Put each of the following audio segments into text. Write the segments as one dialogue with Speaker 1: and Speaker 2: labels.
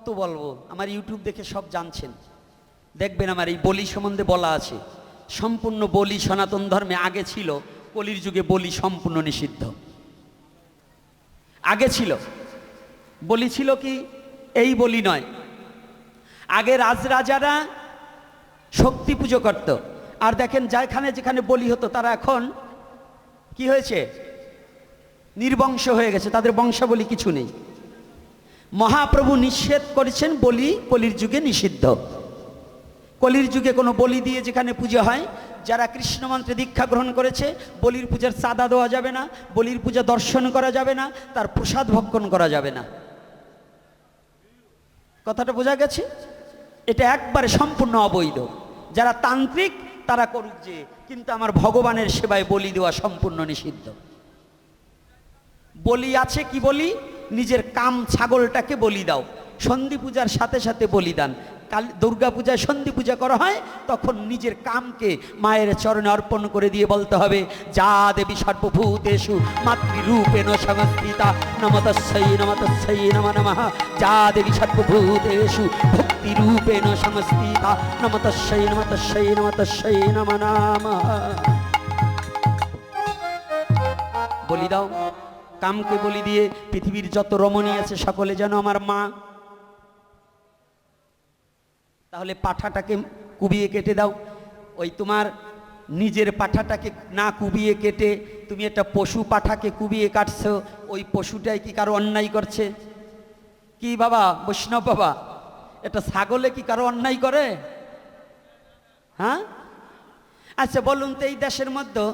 Speaker 1: কত বলব? আমার ইউটিউব দেখে সব জানছেন। দেখবেন আমার এই বলি সম্বন্ধে বলা আছে, সম্পূর্ণ বলি সনাতন ধর্মে আগে ছিল, কলির যুগে বলি সম্পূর্ণ নিষিদ্ধ। আগে ছিল। বলি ছিল কি? এই বলি নয়। আগে রাজরাজারা শক্তি পুজো করত। আর দেখেন যেখানে যেখানে বলি হতো, তারা এখন কি হয়েছে? নির্বংশ হয়ে গেছে। তাদের বংশাবলী কিছু নেই। মহাপ্রভু নিষেধ করেছেন বলি কলির যুগে নিষিদ্ধ। কলির যুগে কোনো বলি দিয়ে যেখানে পুজো হয়, যারা কৃষ্ণ মন্ত্রে দীক্ষা গ্রহণ করেছে, বলির পূজার চাঁদা দেওয়া যাবে না, বলির পূজা দর্শন করা যাবে না, তার প্রসাদ ভক্ষণ করা যাবে না। কথাটা বোঝা গেছে? এটা একবারে সম্পূর্ণ অবৈধ। যারা তান্ত্রিক, তারা করুক যে, কিন্তু আমার ভগবানের সেবায় বলি দেওয়া সম্পূর্ণ নিষিদ্ধ। বলি আছে কি বলি? নিজের কাম ছাগলটাকে বলি দাও। সন্ধি পূজার সাথে সাথে বলিদান কাল দুর্গা পূজায় সন্ধি পূজা করা হয়, তখন নিজের কামকে মায়ের চরণে অর্পণ করে দিয়ে বলতে হবে, যা দেবী সর্বভূতেষু, মাতৃরূপেণ সংস্থিতা, নমতস্যৈ নমতস্যৈ নম নমঃ। যা দেবী সর্বভূতেষু, ভক্তিরূপেণ সংস্থিতা, নমতস্যৈ নমতস্যৈ নমতস্যৈ নম নমঃ। বলি দাও। কামকে বলি দিয়ে পৃথিবীর যত রমণী আছে সকলে যেন আমার মা। তাহলে পাঠাটাকে কুবিয়ে কেটে দাও। ওই তোমার নিজের পাঠাটাকে না কুবিয়ে কেটে তুমি একটা পশু পাঠাকে কুবিয়ে কাটছো, ওই পশুটাই কি কারও অন্যায় করছে? কি বাবা, বৈষ্ণব বাবা? এটা ছাগলে কি কারও অন্যায় করে? হ্যাঁ? আচ্ছা বলুন তো এই দেশের মধ্যে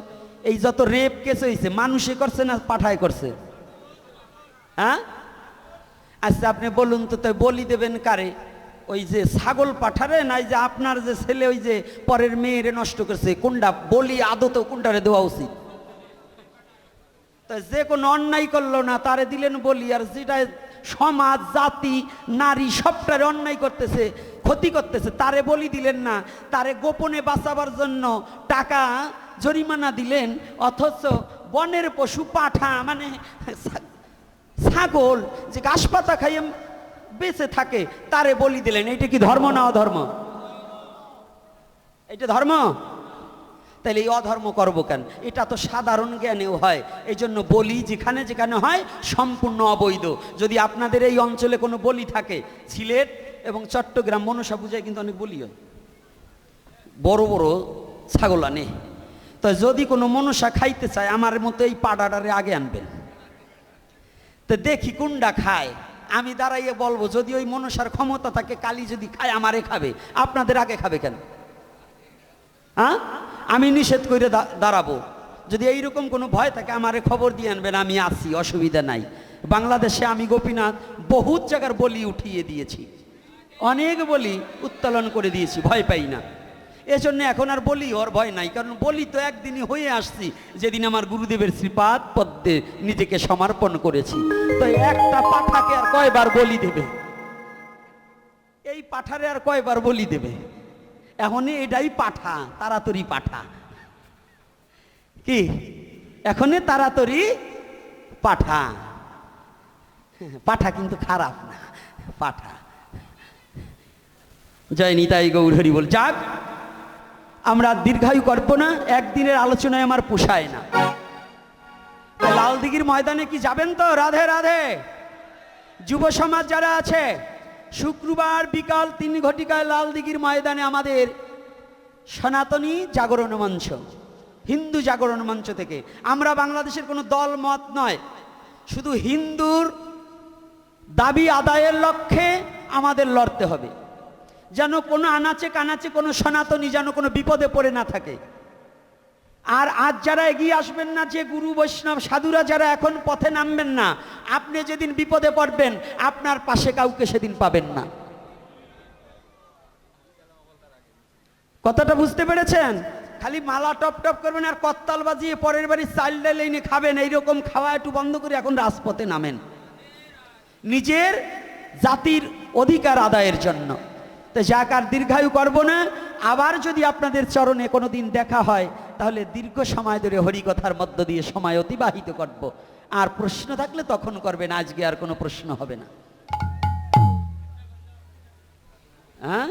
Speaker 1: এই যত রেপ কেস হয়েছে মানুষে করছে না, পাঠায় করছে? হ্যাঁ? আচ্ছা আপনি বলুন তো তাই বলি দেবেন কারে? ওই যে ছাগল পাঠারে, নাই যে আপনার যে ছেলে ওই যে পরের মেয়েরে নষ্ট করছে, কোনটা? বলি আদত কোনটারে দেওয়া উচিত? তা যে কোনো অন্যায় করল না, তারে দিলেন বলি, আর যেটা সমাজ, জাতি, নারী সবটারে অন্যায় করতেছে, ক্ষতি করতেছে, তারে বলি দিলেন না, তারে গোপনে বাঁচাবার জন্য টাকা জরিমানা দিলেন, অথচ বনের পশু পাঠা মানে ছাগল যে ঘাস পাতা খাইয়ে বেঁচে থাকে, তারে বলি দিলেন। এটা কি ধর্ম না অধর্ম? এটা ধর্ম? তাহলে এই অধর্ম করব কেন? এটা তো সাধারণ জ্ঞানেও হয়। এই জন্য বলি যেখানে যেখানে হয়, সম্পূর্ণ অবৈধ। যদি আপনাদের এই অঞ্চলে কোনো বলি থাকে, সিলেট এবং চট্টগ্রাম মনসা পূজায় কিন্তু অনেক বলি হয় বড় বড় ছাগল আনে। তো যদি কোনো মনসা খাইতে চায়, আমার মতো এই পাড়াটারে আগে আনবেন। তো দেখি কোনটা খায়। আমি দাঁড়াইয়ে বলব, যদি ওই মনসার ক্ষমতা থাকে, কালি যদি খায়, আমারে খাবে। আপনাদের আগে খাবে কেন? হ্যাঁ আমি নিষেধ করে দাঁড়াবো। যদি এইরকম কোনো ভয় থাকে, আমারে খবর দিয়ে আনবেন, আমি আসি অসুবিধা নাই। বাংলাদেশে আমি গোপীনাথ বহুত জায়গার বলি উঠিয়ে দিয়েছি। অনেক বলি উত্তোলন করে দিয়েছি, ভয় পাই না। এজন্য এখন আর বলি, ওর ভয় নাই। কারণ বলি তো একদিনই হয়ে আসছি, যেদিন আমার গুরুদেবের শ্রীপাদ পদ্মে নিজেকে সমর্পণ করেছি। তো একটা পাঠাকে আর কয়বার বলি দেবে? এই পাঠারে আর কয়বার বলি দেবে? এখন এটাই পাঠা, তাড়াতাড়ি পাঠা। কি? এখনই তাড়াতাড়ি পাঠা। পাঠা কিন্তু খারাপ না, পাঠা। জয় নিতাই গৌরহরি বল, যাক। আমরা দীর্ঘায়ু করব না একদিনের আলোচনায় আমার পোষায় না। লালদিঘির ময়দানে কি যাবেন তো? রাধে রাধে। যুব সমাজ যারা আছে, শুক্রবার বিকাল তিন ঘটিকায় লালদিঘির ময়দানে আমাদের সনাতনী জাগরণ মঞ্চ, হিন্দু জাগরণ মঞ্চ থেকে। আমরা বাংলাদেশের কোনো দল, মত নয়। শুধু হিন্দুর দাবি আদায়ের লক্ষ্যে আমাদের লড়তে হবে। যেন কোনো আনাচে কানাচে, কোনো সনাতনী যেন কোনো বিপদে পড়ে না থাকে। আর আজ যারা এগিয়ে আসবেন না, যে গুরু বৈষ্ণব, সাধুরা যারা এখন পথে নামবেন না, আপনি যেদিন বিপদে পড়বেন, আপনার পাশে কাউকে সেদিন পাবেন না। কথাটা বুঝতে পেরেছেন? খালি মালা টপ টপ করবেন আর কত্তাল বাজিয়ে পরের বাড়ি চাল ডাল এনে খাবেন, এইরকম খাওয়া একটু বন্ধ করে এখন রাজপথে নামেন। নিজের জাতির অধিকার আদায়ের জন্য। তো যাক আর দীর্ঘায়ু করব না। আবার যদি আপনাদের চরণে কোনো দিন দেখা হয়, তাহলে দীর্ঘ সময় ধরে হরিকথার মধ্য দিয়ে সময় অতিবাহিত করব। আর প্রশ্ন থাকলে তখন করবেন, আজকে আর কোনো প্রশ্ন হবে না। হ্যাঁ?